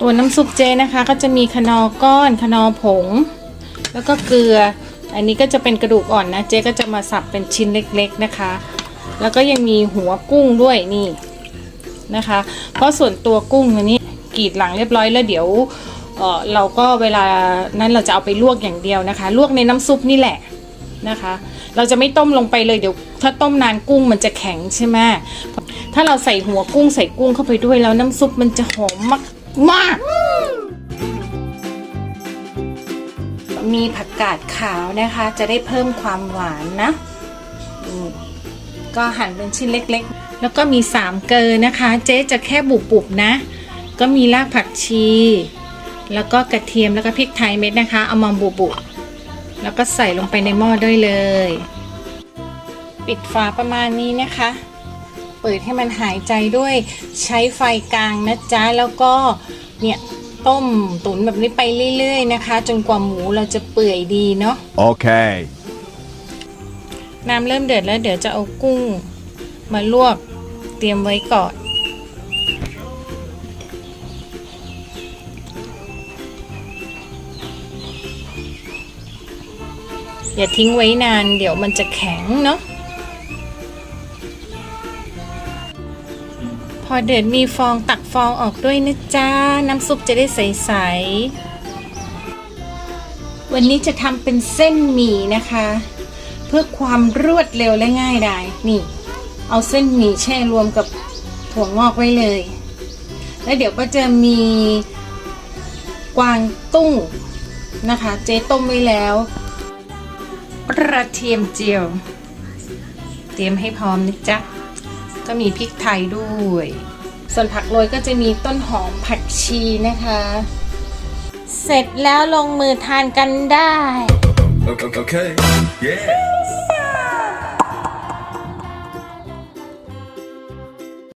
ตัวน้ำซุปเจนะคะ ก็จะมีคนอก้อนคนอผง แล้วก็เกลือ อันนี้ก็จะเป็นกระดูกอ่อนนะเจก็จะมาสับเป็นชิ้นเล็กๆนะคะ แล้วก็ยังมีหัวกุ้งด้วยนี่นะคะ เพราะส่วนตัวกุ้งอันนี้กรีดหลังเรียบร้อยแล้วเดี๋ยวเออเราก็เวลานั้นเราจะเอาไปลวกอย่างเดียวนะคะ ลวกในน้ำซุปนี่แหละนะคะ เราจะไม่ต้มลงไปเลยเดี๋ยว ถ้าต้มนานกุ้งมันจะแข็งใช่ไหมถ้าเราใส่หัวกุ้งใส่กุ้งเข้าไปด้วยแล้วน้ำซุปมันจะหอมมาก มากมีผักกาดขาวนะคะ จะได้เพิ่มความหวานนะก็หั่นเป็นชิ้นเล็กๆ แล้วก็มีสามเกลอนะคะ เจ๊จะแค่บุบๆนะ ก็มีรากผักชี แล้วก็กระเทียมแล้วก็พริกไทยเม็ดนะคะ เอามาบุบๆแล้วก็ใส่ลงไปในหม้อด้วยเลย ปิดฝาประมาณนี้นะคะ เปิดให้มันหายใจด้วยใช้ไฟกลางนะจ๊ะแล้วก็เนี่ยต้มตุ๋นแบบนี้ไปเรื่อยๆนะคะ จนกว่าหมูเราจะเปื่อยดีเนาะ Okay. น้ำเริ่มเดือดแล้วเดี๋ยวจะเอากุ้งมาลวกเตรียมไว้ก่อนอย่าทิ้งไว้นานเดี๋ยวมันจะแข็งเนาะ อเดือดมีฟองตักฟองออกด้วยนะจ๊ะน้ำซุปจะได้ใสๆ วันนี้จะทำเป็นเส้นหมี่นะคะ เพื่อความรวดเร็วและง่ายดายนี่ เอาเส้นหมี่แช่รวมกับถั่วงอกไว้เลย แล้วเดี๋ยวก็จะมีกวางตุ้งนะคะ เจ๊ต้มไว้แล้วกระเทียมเจียว เตรียมให้พร้อมนะจ๊ะ ก็มีพริกไทยด้วย ส่วนผักโรยก็จะมีต้นหอมผักชีนะคะ เสร็จแล้วลงมือทานกันได้ Okay. okay. Yeah.